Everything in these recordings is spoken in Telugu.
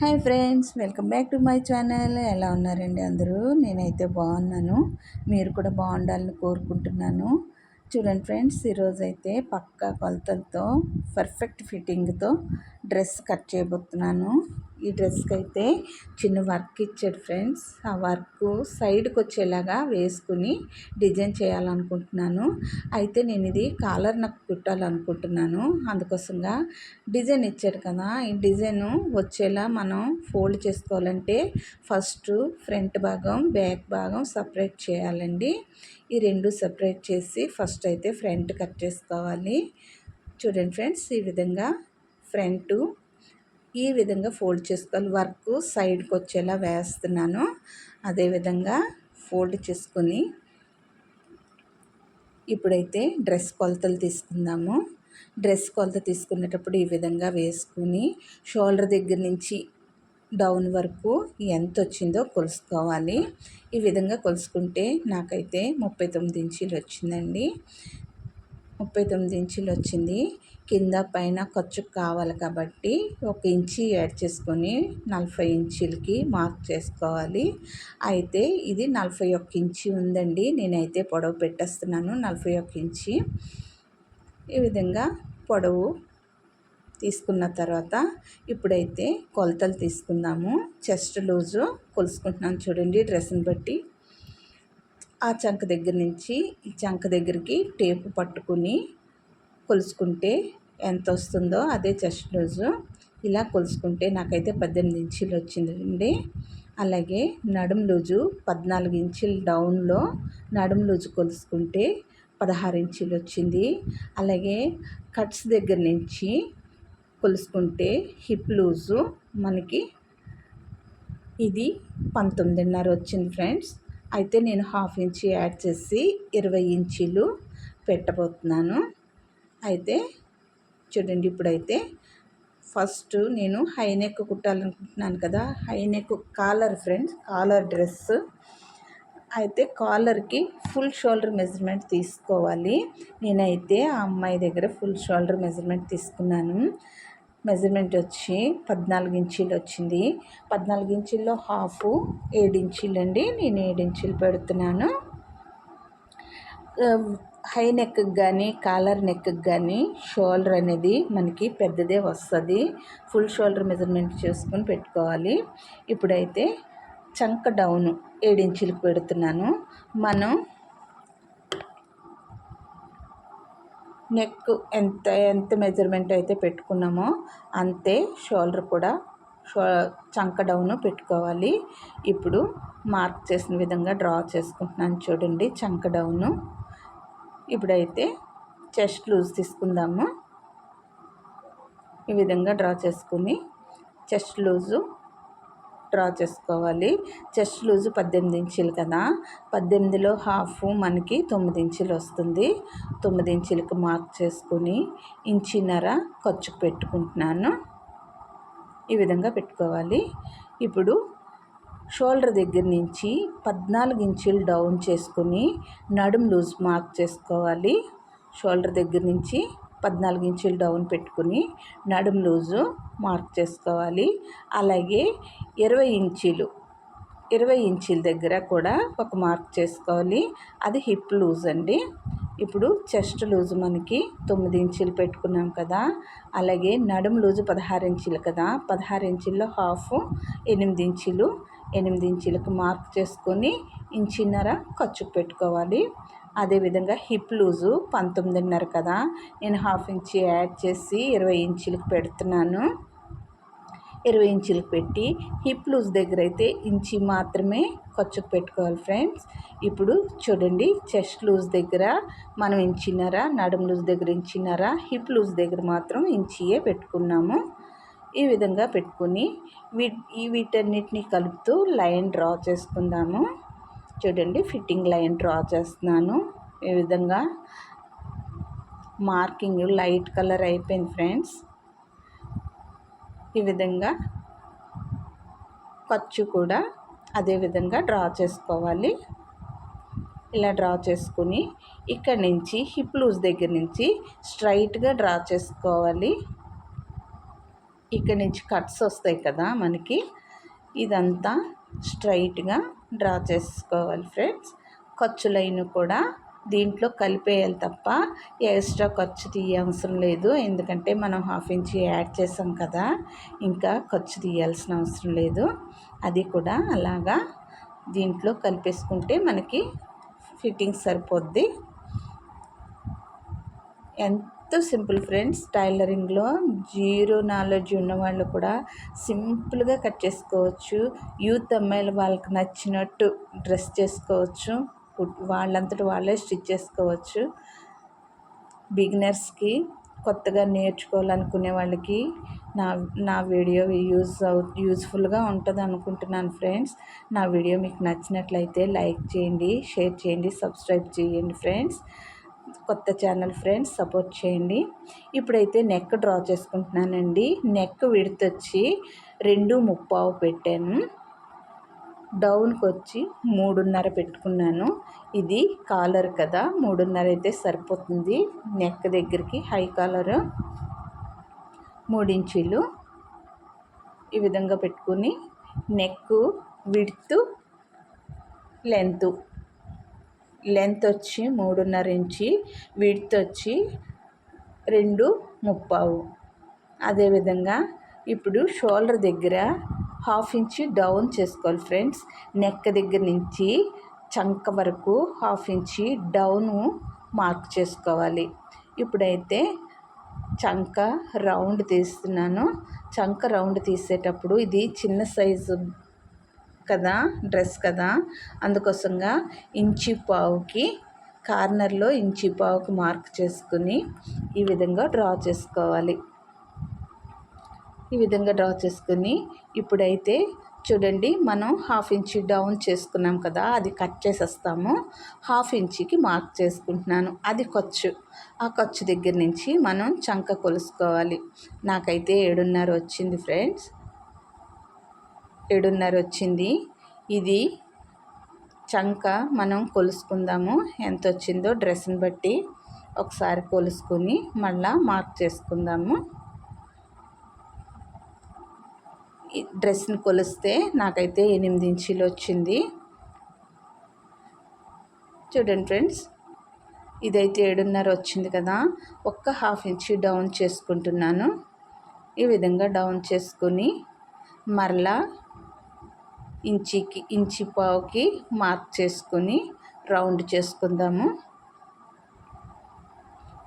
Hi friends welcome back to my channel. ఎలా ఉన్నారండి అందరూ? నేనైతే బాగున్నాను. మీరు కూడా బాగుండాలని కోరుకుంటున్నాను. చూడండి ఫ్రెండ్స్ ఈరోజు అయితే పక్కా కొలతలతో పర్ఫెక్ట్ ఫిట్టింగ్తో డ్రెస్ కట్ చేయబోతున్నాను. ఈ డ్రెస్కి అయితే చిన్న వర్క్ ఇచ్చాడు ఫ్రెండ్స్. ఆ వర్క్ సైడ్కి వచ్చేలాగా వేసుకుని డిజైన్ చేయాలనుకుంటున్నాను. అయితే నేను ఇది కాలర్ నాకు కుట్టాలనుకుంటున్నాను. అందుకోసంగా డిజైన్ ఇచ్చాడు కదా ఈ డిజైన్ వచ్చేలా మనం ఫోల్డ్ చేసుకోవాలంటే ఫస్ట్ ఫ్రంట్ భాగం బ్యాక్ భాగం సపరేట్ చేయాలండి. ఈ రెండు సపరేట్ చేసి ఫస్ట్ అయితే ఫ్రంట్ కట్ చేసుకోవాలి. చూడండి ఫ్రెండ్స్ ఈ విధంగా ఫ్రంట్ ఈ విధంగా ఫోల్డ్ చేసుకోవాలి వర్క్ సైడ్కి వచ్చేలా వేస్తున్నాను. అదేవిధంగా ఫోల్డ్ చేసుకొని ఇప్పుడైతే డ్రెస్ కొలతలు తీసుకుందాము. డ్రెస్ కొలత తీసుకునేటప్పుడు ఈ విధంగా వేసుకుని షోల్డర్ దగ్గర నుంచి డౌన్ వరకు ఎంత వచ్చిందో కొలుసుకోవాలి. ఈ విధంగా కొలుసుకుంటే నాకైతే ముప్పై తొమ్మిది ఇంచీలు వచ్చిందండి. ముప్పై తొమ్మిది ఇంచులు వచ్చింది. కింద పైన ఖర్చు కావాలి కాబట్టి ఒక ఇంచి యాడ్ చేసుకొని నలభై ఇంచులకి మార్క్ చేసుకోవాలి. అయితే ఇది నలభై ఒక్క ఇంచి ఉందండి. నేనైతే పొడవు పెట్టేస్తున్నాను. నలభై ఒక్క ఇంచి. ఈ విధంగా పొడవు తీసుకున్న తర్వాత ఇప్పుడైతే కొలతలు తీసుకుందాము. చెస్ట్ లూజు కొలుసుకుంటున్నాను చూడండి. డ్రెస్ని బట్టి ఆ చంక దగ్గర నుంచి ఈ చంక దగ్గరికి టేపు పట్టుకుని కొలుసుకుంటే ఎంత వస్తుందో అదే చెస్ట్ లూజు ఇలా కొలుసుకుంటే నాకైతే పద్దెనిమిది ఇంచులు వచ్చిందండి. అలాగే నడుం లూజు పద్నాలుగు ఇంచులు డౌన్లో నడుం లూజు కొలుసుకుంటే పదహారు ఇంచులు వచ్చింది. అలాగే కట్స్ దగ్గర నుంచి కొలుసుకుంటే హిప్ లూజు మనకి ఇది పంతొమ్మిదిన్నర వచ్చింది ఫ్రెండ్స్. అయితే నేను హాఫ్ ఇంచ్ యాడ్ చేసి ఇరవై ఇంచీలు పెట్టబోతున్నాను. అయితే చూడండి ఇప్పుడైతే ఫస్ట్ నేను హై నెక్ కుట్టాలనుకుంటున్నాను కదా high neck collar friends collar dress. అయితే కాలర్కి ఫుల్ షోల్డర్ మెజర్మెంట్ తీసుకోవాలి. నేనైతే ఆ అమ్మాయి దగ్గర ఫుల్ షోల్డర్ మెజర్మెంట్ తీసుకున్నాను. మెజర్మెంట్ వచ్చి పద్నాలుగు ఇంచీలు వచ్చింది. పద్నాలుగు ఇంచీల్లో హాఫ్ ఏడు ఇంచీలు అండి. నేను ఏడు ఇంచీలు పెడుతున్నాను. హై నెక్కి కానీ కాలర్ నెక్కి కానీ షోల్డర్ అనేది మనకి పెద్దదే వస్తుంది. ఫుల్ షోల్డర్ మెజర్మెంట్ చేసుకొని పెట్టుకోవాలి. ఇప్పుడైతే చంక డౌన్ ఏడించులకు పెడుతున్నాను. మనం నెక్ ఎంత ఎంత మెజర్మెంట్ అయితే పెట్టుకున్నామో అంతే షోల్డర్ కూడా షో చంక డౌన్ పెట్టుకోవాలి. ఇప్పుడు మార్క్ చేసిన విధంగా డ్రా చేసుకుంటున్నాను చూడండి చంక డౌను ఇప్పుడైతే చెస్ట్ లూజ్ తీసుకుందాము. ఈ విధంగా డ్రా చేసుకుని చెస్ట్ లూజు డ్రా చేసుకోవాలి. చెస్ట్ లూజు పద్దెనిమిది ఇంచులు కదా. పద్దెనిమిదిలో హాఫ్ మనకి తొమ్మిది ఇంచులు వస్తుంది. తొమ్మిది ఇంచులకు మార్క్ చేసుకుని ఇంచిన్నర ఖర్చుకు పెట్టుకుంటున్నాను. ఈ విధంగా పెట్టుకోవాలి. ఇప్పుడు షోల్డర్ దగ్గర నుంచి పద్నాలుగు ఇంచులు డౌన్ చేసుకుని నడుం లూజ్ మార్క్ చేసుకోవాలి. షోల్డర్ దగ్గర నుంచి పద్నాలుగు ఇంచులు డౌన్ పెట్టుకుని నడుం లూజు మార్క్ చేసుకోవాలి. అలాగే ఇరవై ఇంచీలు ఇరవై ఇంచీల దగ్గర కూడా ఒక మార్క్ చేసుకోవాలి. అది హిప్ లూజ్ అండి. ఇప్పుడు చెస్ట్ లూజ్ మనకి తొమ్మిది ఇంచులు పెట్టుకున్నాం కదా. అలాగే నడుం లూజు పదహారు ఇంచులు కదా. పదహారు ఇంచుల్లో హాఫ్ ఎనిమిది ఇంచులు ఎనిమిది ఇంచులకు మార్క్ చేసుకొని ఇంచిన్నర ఖర్చుకు పెట్టుకోవాలి. అదేవిధంగా హిప్ లూజు పంతొమ్మిదిన్నర కదా. నేను హాఫ్ ఇంచి యాడ్ చేసి ఇరవై ఇంచులకు పెడుతున్నాను. ఇరవై ఇంచులకు పెట్టి హిప్ లూజ్ దగ్గర అయితే ఇంచి మాత్రమే ఖర్చుకు పెట్టుకోవాలి ఫ్రెండ్స్. ఇప్పుడు చూడండి చెస్ట్ లూజ్ దగ్గర మనం ఇంచిన్నర నడుము లూజ్ దగ్గర ఇంచిన్నర హిప్ లూజ్ దగ్గర మాత్రం ఇంచియే పెట్టుకున్నాము. ఈ విధంగా పెట్టుకుని వీ వీటన్నిటిని కలుపుతూ లైన్ డ్రా చేసుకుందాము. చూడండి ఫిట్టింగ్ లైన్ డ్రా చేస్తున్నాను. ఈ విధంగా మార్కింగ్ లైట్ కలర్ అయిపోయింది ఫ్రెండ్స్. ఈ విధంగా ఖర్చు కూడా అదే విధంగా డ్రా చేసుకోవాలి. ఇలా డ్రా చేసుకుని ఇక్కడ నుంచి హిప్ లూజ్ దగ్గర నుంచి స్ట్రైట్గా డ్రా చేసుకోవాలి. ఇక్కడ నుంచి కట్స్ వస్తాయి కదా మనకి. ఇదంతా స్ట్రైట్గా డ్రా చేసుకోవాలి ఫ్రెండ్స్. ఖర్చులైన కూడా దీంట్లో కలిపేయాలి తప్ప ఎక్స్ట్రా ఖర్చు తీయ అవసరం లేదు. ఎందుకంటే మనం హాఫ్ ఇంచ్ యాడ్ చేసాం కదా ఇంకా ఖర్చు తీయాల్సిన అవసరం లేదు. అది కూడా అలాగా దీంట్లో కలిపేసుకుంటే మనకి ఫిట్టింగ్ సరిపోద్ది. ఎంత సింపుల్ ఫ్రెండ్స్. టైలరింగ్లో జీరో నాలెడ్జ్ ఉన్న వాళ్ళు కూడా సింపుల్గా కట్ చేసుకోవచ్చు. యూత్ అమ్మాయిలు వాళ్ళకి నచ్చినట్టు డ్రెస్ చేసుకోవచ్చు. వాళ్ళంతట వాళ్ళే స్టిచ్ చేసుకోవచ్చు. బిగినర్స్కి కొత్తగా నేర్చుకోవాలనుకునే వాళ్ళకి నా నా వీడియో యూజ్ అవు యూజ్ఫుల్గా ఉంటుంది అనుకుంటున్నాను ఫ్రెండ్స్. నా వీడియో మీకు నచ్చినట్లయితే లైక్ చేయండి షేర్ చేయండి సబ్స్క్రైబ్ చేయండి ఫ్రెండ్స్. కొత్త ఛానల్ ఫ్రెండ్స్ సపోర్ట్ చేయండి. ఇప్పుడైతే నెక్ డ్రా చేసుకుంటున్నానండి. నెక్ విడతొచ్చి రెండు ముప్పావు పెట్టాను. డౌన్కి వచ్చి మూడున్నర పెట్టుకున్నాను. ఇది కాలర్ కదా మూడున్నర అయితే సరిపోతుంది. నెక్ దగ్గరికి హై కాలర్ మూడించీలు ఈ విధంగా పెట్టుకుని నెక్ విడ్త్ లెంత్ లెంత్ వచ్చి మూడున్నర ఇంచి విడ్త్ వచ్చి రెండు ముప్పావు. అదేవిధంగా ఇప్పుడు షోల్డర్ దగ్గర హాఫ్ ఇంచి డౌన్ చేసుకోవాలి ఫ్రెండ్స్. నెక్ దగ్గర నుంచి చంక వరకు హాఫ్ ఇంచి డౌను మార్క్ చేసుకోవాలి. ఇప్పుడైతే చంక రౌండ్ తీస్తున్నాను. చంక రౌండ్ తీసేటప్పుడు ఇది చిన్న సైజు కదా డ్రెస్ కదా అందుకోసంగా ఇంచి పావుకి కార్నర్లో ఇంచి పావుకి మార్క్ చేసుకుని ఈ విధంగా డ్రా చేసుకోవాలి. ఈ విధంగా డ్రా చేసుకుని ఇప్పుడైతే చూడండి మనం హాఫ్ ఇంచ్ డౌన్ చేసుకున్నాం కదా అది కట్ చేసేస్తాము. హాఫ్ ఇంచికి మార్క్ చేసుకుంటున్నాను. అది ఖర్చు. ఆ ఖర్చు దగ్గర నుంచి మనం చంక కొలుసుకోవాలి. నాకైతే ఏడున్నర వచ్చింది ఫ్రెండ్స్. ఏడున్నర వచ్చింది ఇది చంక మనం కొలుసుకుందాము. ఎంత వచ్చిందో డ్రెస్ని బట్టి ఒకసారి కొలుసుకొని మళ్ళా మార్క్ చేసుకుందాము. డ్రెస్ని కొలిస్తే నాకైతే ఎనిమిది ఇంచీలు వచ్చింది. చూడండి ఫ్రెండ్స్ ఇదైతే ఏడున్నర వచ్చింది కదా ఒక్క హాఫ్ ఇంచి డౌన్ చేసుకుంటున్నాను. ఈ విధంగా డౌన్ చేసుకుని మరలా ఇంచికి ఇంచి పావుకి మార్క్ చేసుకుని రౌండ్ చేసుకుందాము.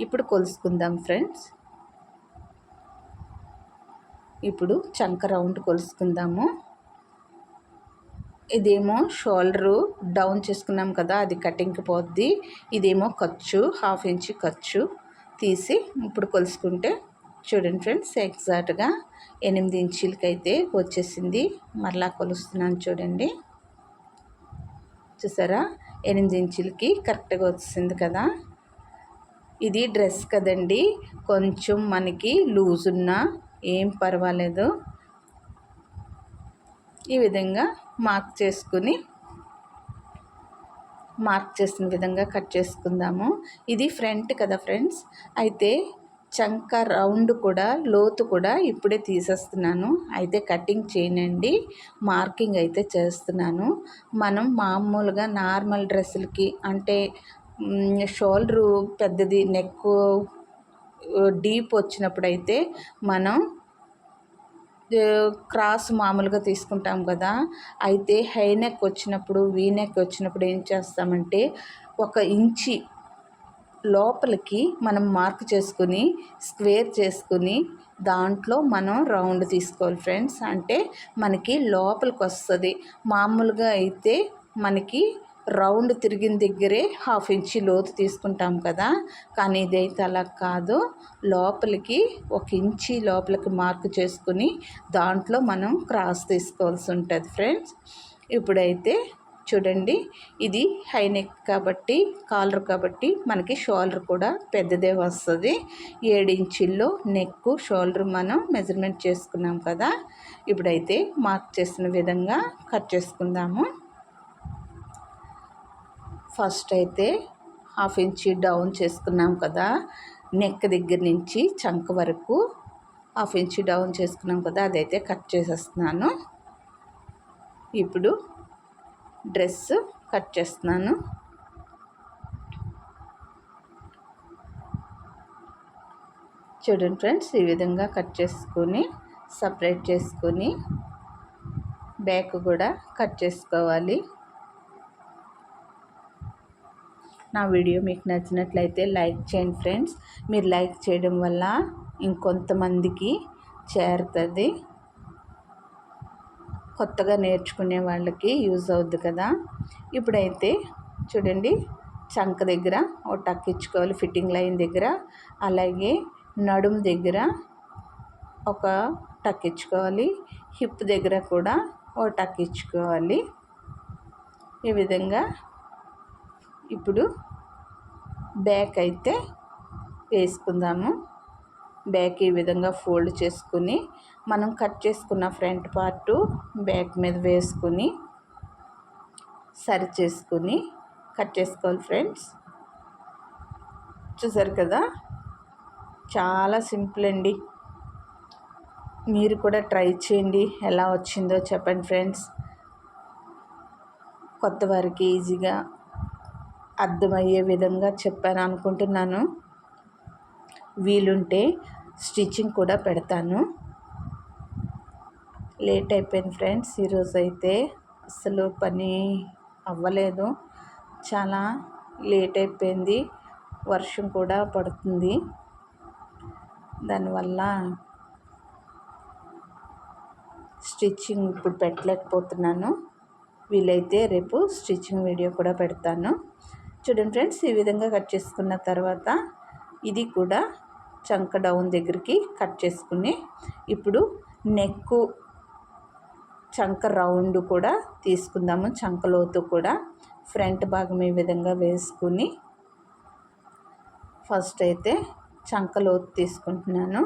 ఇప్పుడు కొలుసుకుందాం ఫ్రెండ్స్. ఇప్పుడు చంక రౌండ్ కొలుసుకుందాము. ఇదేమో షోల్డరు డౌన్ చేసుకున్నాం కదా అది కటింగ్కి పోద్ది. ఇదేమో ఖర్చు హాఫ్ ఇంచ్ ఖర్చు తీసి ఇప్పుడు కొలుసుకుంటే చూడండి ఫ్రెండ్స్ ఎగ్జాక్ట్గా ఎనిమిది ఇంచులకైతే వచ్చేసింది. మరలా కొలుస్తున్నాను చూడండి. చూసారా? ఎనిమిది ఇంచులకి కరెక్ట్గా వచ్చింది కదా? ఇది డ్రెస్ కదండి. కొంచెం మనకి లూజ్ ఉన్న ఏం పర్వాలేదు. ఈ విధంగా మార్క్ చేసుకుని మార్క్ చేసిన విధంగా కట్ చేసుకుందాము. ఇది ఫ్రంట్ కదా ఫ్రెండ్స్? అయితే చంక రౌండ్ కూడా లోతు కూడా ఇప్పుడే తీసేస్తున్నాను. అయితే కటింగ్ చేయనండి మార్కింగ్ అయితే చేస్తున్నాను. మనం మామూలుగా నార్మల్ డ్రెస్సులకి అంటే షోల్డరు పెద్దది నెక్ డీప్ వచ్చినప్పుడు అయితే మనం క్రాస్ మామూలుగా తీసుకుంటాం కదా. అయితే హై నెక్ వచ్చినప్పుడు వీ నెక్ వచ్చినప్పుడు ఏం చేస్తామంటే ఒక ఇంచి లోపలికి మనం మార్క్ చేసుకుని స్క్వేర్ చేసుకుని దాంట్లో మనం రౌండ్ తీసుకోవాలి ఫ్రెండ్స్. అంటే మనకి లోపలికి వస్తుంది. మామూలుగా అయితే మనకి రౌండ్ తిరిగిన దగ్గరే హాఫ్ ఇంచి లోతు తీసుకుంటాం కదా. కానీ ఇదైతే అలా కాదు. లోపలికి ఒక ఇంచి లోపలికి మార్క్ చేసుకుని దాంట్లో మనం క్రాస్ తీసుకోవాల్సి ఉంటుంది ఫ్రెండ్స్. ఇప్పుడైతే చూడండి. ఇది హై నెక్ కాబట్టి కాలర్ కాబట్టి మనకి షోల్డర్ కూడా పెద్దదే వస్తుంది. ఏడు ఇంచుల్లో నెక్ షోల్డర్ మనం మెజర్మెంట్ చేసుకున్నాం కదా. ఇప్పుడైతే మార్క్ చేసిన విధంగా కట్ చేసుకుందాము. ఫస్ట్ అయితే హాఫ్ ఇంచి డౌన్ చేసుకున్నాం కదా. నెక్ దగ్గర నుంచి చంక వరకు హాఫ్ ఇంచి డౌన్ చేసుకున్నాం కదా. అదైతే కట్ చేసేస్తున్నాను. ఇప్పుడు డ్రెస్ కట్ చేస్తున్నాను. చూడండి ఫ్రెండ్స్ ఈ విధంగా కట్ చేసుకొని సపరేట్ చేసుకొని బ్యాక్ కూడా కట్ చేసుకోవాలి. నా వీడియో మీకు నచ్చినట్లయితే లైక్ చేయండి ఫ్రెండ్స్. మీరు లైక్ చేయడం వల్ల ఇంకొంతమందికి చేరుతుంది. కొత్తగా నేర్చుకునే వాళ్ళకి యూజ్ అవుద్ది కదా. ఇప్పుడైతే చూడండి చంక దగ్గర ఓ టక్ ఇచ్చుకోవాలి ఫిట్టింగ్ లైన్ దగ్గర. అలాగే నడుం దగ్గర ఒక టక్ ఇచ్చుకోవాలి హిప్ దగ్గర కూడా ఓ టక్ ఇచ్చుకోవాలి. ఈ విధంగా ఇప్పుడు బ్యాక్ అయితే వేసుకుందాము. బ్యాక్ ఈ విధంగా ఫోల్డ్ చేసుకుని మనం కట్ చేసుకున్న ఫ్రంట్ పార్టు బ్యాక్ మీద వేసుకుని సరి చేసుకుని కట్ చేసుకోవాలి ఫ్రెండ్స్. చూసారు కదా? చాలా సింపుల్ అండి. మీరు కూడా ట్రై చేయండి. ఎలా వచ్చిందో చెప్పండి ఫ్రెండ్స్. కొత్త వారికి ఈజీగా అర్థమయ్యే విధంగా చెప్పాను అనుకుంటున్నాను. వీలుంటే స్టిచ్చింగ్ కూడా పెడతాను. లేట్ అయిపోయింది ఫ్రెండ్స్. ఈరోజు అయితే అసలు పని అవ్వలేదు. చాలా లేట్ అయిపోయింది. వర్షం కూడా పడుతుంది. దానివల్ల స్టిచ్చింగ్ ఇప్పుడు పెట్టలేకపోతున్నాను. వీలైతే రేపు స్టిచ్చింగ్ వీడియో కూడా పెడతాను. చూడండి ఫ్రెండ్స్ ఈ విధంగా కట్ చేసుకున్న తర్వాత ఇది కూడా చంక డౌన్ దగ్గరికి కట్ చేసుకుని ఇప్పుడు నెక్కు చంక రౌండ్ కూడా తీసుకుందాము. చంక లోతు కూడా ఫ్రంట్ భాగం ఈ విధంగా వేసుకుని ఫస్ట్ అయితే చంక లోతు తీసుకుంటున్నాను.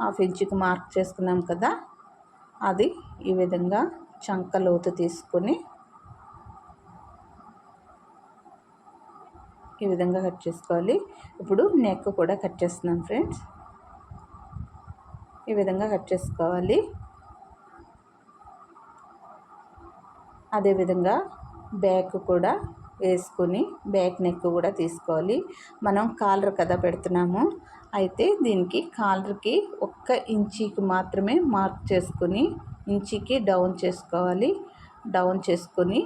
హాఫ్ ఇంచుకి మార్క్ చేసుకున్నాం కదా అది ఈ విధంగా చంక లోతు తీసుకొని ఈ విధంగా కట్ చేసుకోవాలి. ఇప్పుడు నెక్ కూడా కట్ చేస్తున్నాను ఫ్రెండ్స్ ఈ విధంగా కట్ చేసుకోవాలి. అదేవిధంగా బ్యాక్ కూడా వేసుకొని బ్యాక్ నెక్ కూడా తీసుకోవాలి. మనం కాలర్ కదా పెడుతున్నాము. అయితే దీనికి కాలర్కి ఒక్క ఇంచీకి మాత్రమే మార్క్ చేసుకొని ఇంచీకి డౌన్ చేసుకోవాలి. డౌన్ చేసుకొని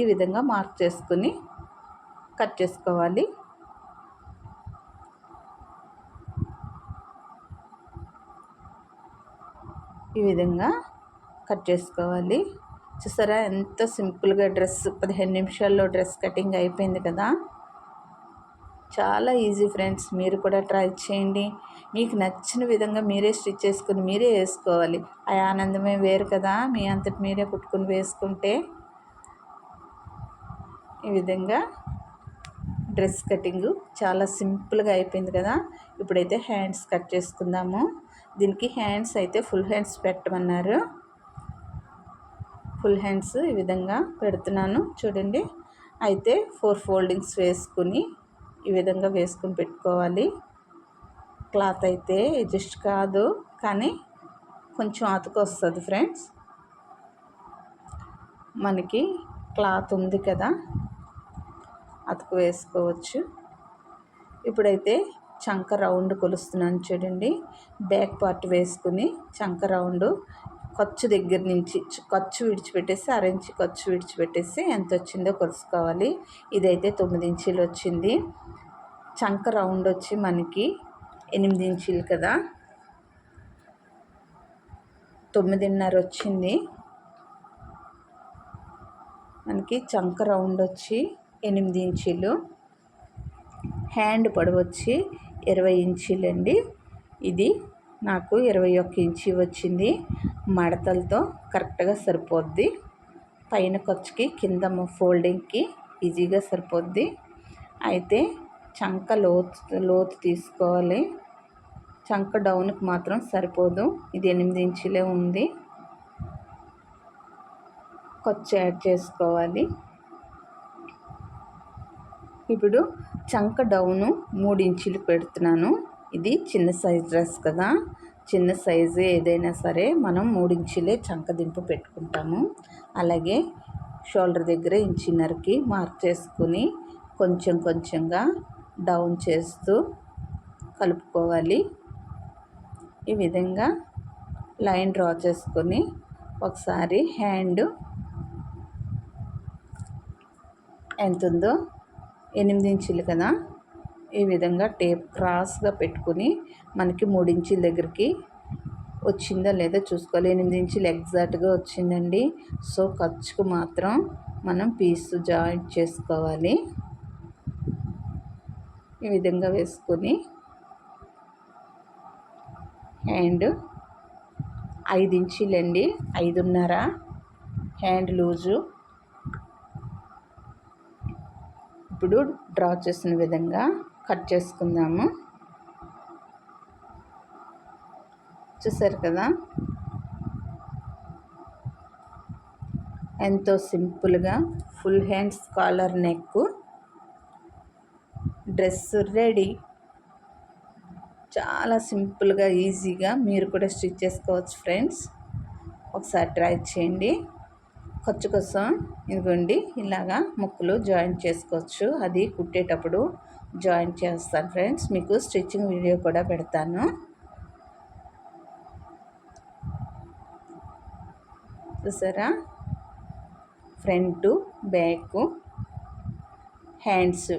ఈ విధంగా మార్క్ చేసుకొని కట్ చేసుకోవాలి. ఈ విధంగా కట్ చేసుకోవాలి. చూసారా ఎంత సింపుల్గా డ్రెస్ పదిహేను నిమిషాల్లో డ్రెస్ కటింగ్ అయిపోయింది కదా. చాలా ఈజీ ఫ్రెండ్స్ మీరు కూడా ట్రై చేయండి. మీకు నచ్చిన విధంగా మీరే స్టిచ్ చేసుకుని మీరే వేసుకోవాలి. ఆ ఆనందమే వేరు కదా మీ అంతటి మీరే కుట్టుకుని వేసుకుంటే. ఈ విధంగా డ్రెస్ కటింగ్ చాలా సింపుల్గా అయిపోయింది కదా. ఇప్పుడైతే హ్యాండ్స్ కట్ చేసుకుందాము. దీనికి హ్యాండ్స్ అయితే ఫుల్ హ్యాండ్స్ పెట్టమన్నారు. ఫుల్ హ్యాండ్స్ ఈ విధంగా పెడుతున్నాను. చూడండి. అయితే ఫోర్ ఫోల్డింగ్స్ వేసుకుని ఈ విధంగా వేసుకుని పెట్టుకోవాలి. క్లాత్ అయితే అడ్జస్ట్ కాదు కానీ కొంచెం అతుకొస్తుంది ఫ్రెండ్స్. మనకి క్లాత్ ఉంది కదా. అతుకు వేసుకోవచ్చు. ఇప్పుడైతే చంక రౌండ్ కొలుస్తున్నాను చూడండి. బ్యాక్ పార్ట్ వేసుకుని చంక రౌండ్ ఖర్చు దగ్గర నుంచి ఖర్చు విడిచిపెట్టేసి అరెంజ్ ఖర్చు విడిచిపెట్టేసి ఎంత వచ్చిందో కొలుసుకోవాలి. ఇదైతే తొమ్మిది ఇంచీలు వచ్చింది. చంక రౌండ్ వచ్చి మనకి ఎనిమిది ఇంచీలు కదా. తొమ్మిదిన్నర వచ్చింది. మనకి చంక రౌండ్ వచ్చి ఎనిమిది ఇంచీలు. హ్యాండ్ పొడవచ్చి ఇరవై ఇంచీలండి. ఇది నాకు ఇరవై ఒక్క ఇంచి వచ్చింది. మడతలతో కరెక్ట్గా సరిపోద్ది. పైన ఖర్చుకి కింద ఫోల్డింగ్కి ఈజీగా సరిపోద్ది. అయితే చంక లోతు లోతు తీసుకోవాలి. చంక డౌన్కి మాత్రం సరిపోదు. ఇది ఎనిమిది ఇంచులే ఉంది. ఖర్చు యాడ్ చేసుకోవాలి. ఇప్పుడు చంక డౌను మూడు ఇంచులు పెడుతున్నాను. ఇది చిన్న సైజ్ డ్రెస్ కదా. చిన్న సైజు ఏదైనా సరే మనం మూడించులే చంకదింపు పెట్టుకుంటాము. అలాగే షోల్డర్ దగ్గర ఇంచిన్నరకి మార్క్ చేసుకుని కొంచెం కొంచెంగా డౌన్ చేస్తూ కలుపుకోవాలి. ఈ విధంగా లైన్ డ్రా చేసుకొని ఒకసారి హ్యాండ్ ఎంత ఉందో ఎనిమిది ఇంచులు కదా? ఈ విధంగా టేప్ క్రాస్గా పెట్టుకుని మనకి మూడు ఇంచుల దగ్గరికి వచ్చిందా లేదా చూసుకోవాలి. ఎనిమిది ఇంచులు ఎగ్జాక్ట్గా వచ్చిందండి. సో ఖర్చుకు మాత్రం మనం పీస్ జాయింట్ చేసుకోవాలి. ఈ విధంగా వేసుకొని హ్యాండ్ ఐదు ఇంచీలండి. ఐదున్నర హ్యాండ్ లూజు ఇప్పుడు డ్రా చేసిన విధంగా కట్ చేసుకుందాము. చూసారు కదా? ఎంతో సింపుల్గా full hands collar neck dress ready. చాలా సింపుల్గా ఈజీగా మీరు కూడా స్టిచ్ చేసుకోవచ్చు ఫ్రెండ్స్. ఒకసారి ట్రై చేయండి. ఖర్చు కోసం ఇదిగోండి ఇలాగా ముక్కులు జాయింట్ చేసుకోవచ్చు. అది కుట్టేటప్పుడు జాయింట్ చేస్తాను ఫ్రెండ్స్. మీకు స్టిచ్చింగ్ వీడియో కూడా పెడతాను. చూసారా? Front back hands.